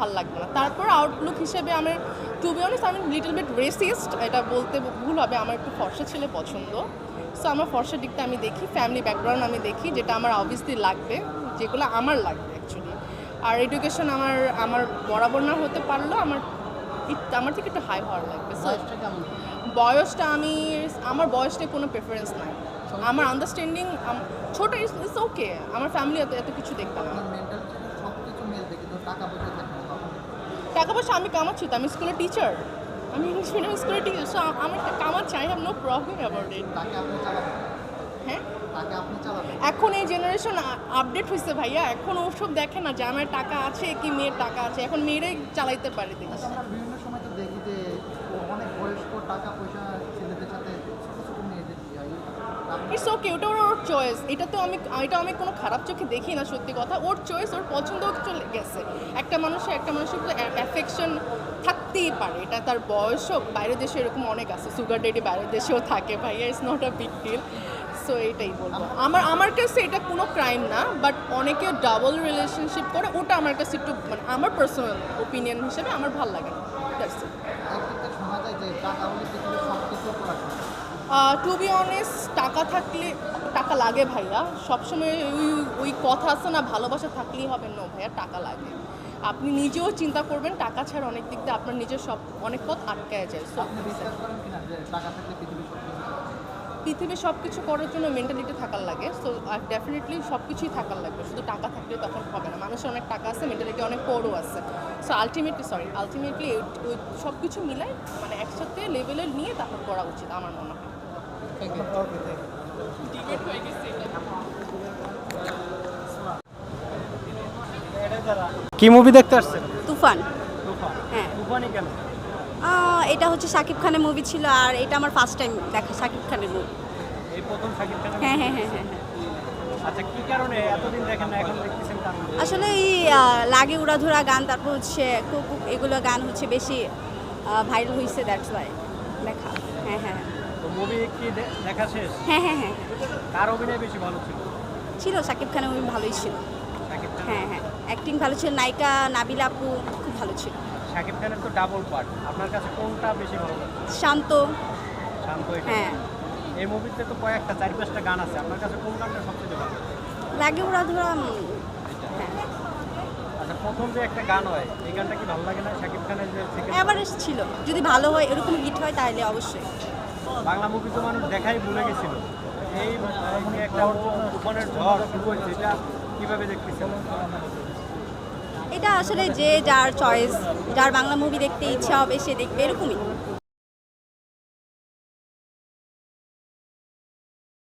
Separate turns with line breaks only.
ভালো লাগবে না। তারপর আউটলুক হিসেবে আমার টু বি অনেস্ট আমি লিটল বিট রেসিস্ট এটা বলতে ভুল হবে আমার একটু ফর্সা ছেলে পছন্দ। সো আমার ফর্সা দিকটা আমি দেখি ফ্যামিলি ব্যাকগ্রাউন্ড আমি দেখি যেটা আমার অবভিয়াসলি লাগবে যেগুলো আমার লাগবে অ্যাকচুয়ালি আর এডুকেশন আমার আমার বরাবর না হতে পারলেও আমার আমার থেকে একটু হাই হওয়ার লাগবে। সো
বয়সটা
বয়সটা আমি আমার বয়সটা কোনো প্রেফারেন্স নাই। আমার আন্ডারস্ট্যান্ডিং ছোট ইটস ওকে আমার ফ্যামিলি এত এত কিছু দেখবে না
আপনার মেন্টাল সব কিছু মিলবে কিন্তু টাকা পয়সা থাকবে না তখন।
টাকা পয়সা আমি কামাচ্ছি তো আমি স্কুলের টিচার আমি ইংলিশ মিডিয়াম স্কুলের টিচার সো আমি একটা কামাচ্ছি I have no problem about it হ্যাঁ? এখন এই জেনারেশন আপডেট হয়েছে ভাইয়া এখন ওসব দেখে না যে আমার টাকা আছে কি মেয়ের টাকা আছে এখন মেয়েরাই চালাইতে পারে
আচ্ছা, বিভিন্ন সময় তো দেখি যে অনেক বয়স্ক টাকা পয়সা ছেলেদের সাথে ছোট ছোট মেয়েদের বিয়ে হয় আপনি
ইটস ওকে ওটা ওর চয়েস এটা তো আমি, এটা আমি কোনো খারাপ চোখে দেখি না, সত্যি কথা। ওর চয়েস ওর পছন্দ চলে গেছে। একটা মানুষের একটা মানুষের অ্যাফেকশন থাকতেই পারে। এটা তার বয়স হোক, বাইরের দেশে এরকম অনেক আছে। সুগার ডেডি বাইরের দেশেও থাকে ভাইয়া it's not a big deal so এটাই বলব। আমার আমার কাছে এটা কোনো ক্রাইম না বাট অনেকে ডাবল রিলেশনশিপ করে, ওটা আমার কাছে একটু মানে আমার পার্সোনাল ওপিনিয়ন হিসেবে আমার ভালো লাগে। না. টু বি অনেস্ট টাকা থাকলে টাকা লাগে ভাইয়া। সবসময় ওই ওই কথা আছে না ভালোবাসা থাকলেই হবে। না ভাইয়া টাকা লাগে। আপনি নিজেও চিন্তা করবেন টাকা ছাড়া অনেক দিক দিয়ে আপনার নিজের সব অনেক পথ আটকায় যায়।
সব কিছু
পৃথিবীর সব কিছু করার জন্য মেন্টালিটি থাকার লাগে। সো আর ডেফিনেটলি সব কিছুই থাকার লাগবে। শুধু টাকা থাকলে তখন হবে না। মানুষের অনেক টাকা আছে মেন্টালিটি অনেক পরও আছে। সো আলটিমেটলি সরি আলটিমেটলি ওই সব কিছু মিলাই মানে একসাথে লেভেলে নিয়ে তারপর করা উচিত আমার মনে হয়। হয়ে গেছে
কি মুভি দেখতে আসছেন?
তুফান।
তুফান।
হ্যাঁ।
তুফানই কেন?
এটা হচ্ছে শাকিব খানের মুভি ছিল আর এটা আমার ফার্স্ট টাইম দেখা শাকিব খানের মুভি
এই প্রথম শাকিব খানের
হ্যাঁ হ্যাঁ হ্যাঁ হ্যাঁ হ্যাঁ।
আচ্ছা কি কারণে এতদিন দেখেন না এখন দেখতেছেন
আসলে এই লাগে উড়াধুরা গান তারপর হচ্ছে কুকুক এগুলো গান হচ্ছে বেশি ভাইরাল হয়েছে দ্যাটস ওয়াই দেখা। হ্যাঁ হ্যাঁ
তো মুভি কি দেখা শেষ?
হ্যাঁ হ্যাঁ হ্যাঁ।
কার অভিনয় বেশি ভালো ছিল?
ছিল শাকিব খানের মুভি ভালোই ছিল।
শাকিব খান
হ্যাঁ হ্যাঁ। অ্যাক্টিং ভালো ছিল নায়িকা নাবিলা আপু খুব ভালো ছিল।
শাকিব খানের তো ডাবল পার্ট আপনার কাছে কোনটা বেশি ভালো লাগে?
শান্ত।
শান্ত
হ্যাঁ।
এই মুভিতে তো কয়েকটা চার পাঁচটা গান আছে। আপনার কাছে কোন গানটা সবচেয়ে ভালো
লাগে? উড়াধুরা উম, হ্যাঁ।
আচ্ছা প্রথম যে একটা গান হয় এই গানটা কি ভালো লাগে না? শাকিব খানের যে
অ্যাভারেজ ছিল। যদি ভালো হয় এরকম হিট হয় তাহলে অবশ্যই।
বাংলা মুভি তো মানুষ দেখাই ভুলে গেছিল। এই একটা ঝড় কীভাবে দেখতেছেন?
এটা আসলে যে যার চয়েস যার বাংলা মুভি দেখতে ইচ্ছা হবে, সে দেখবে এরকমই।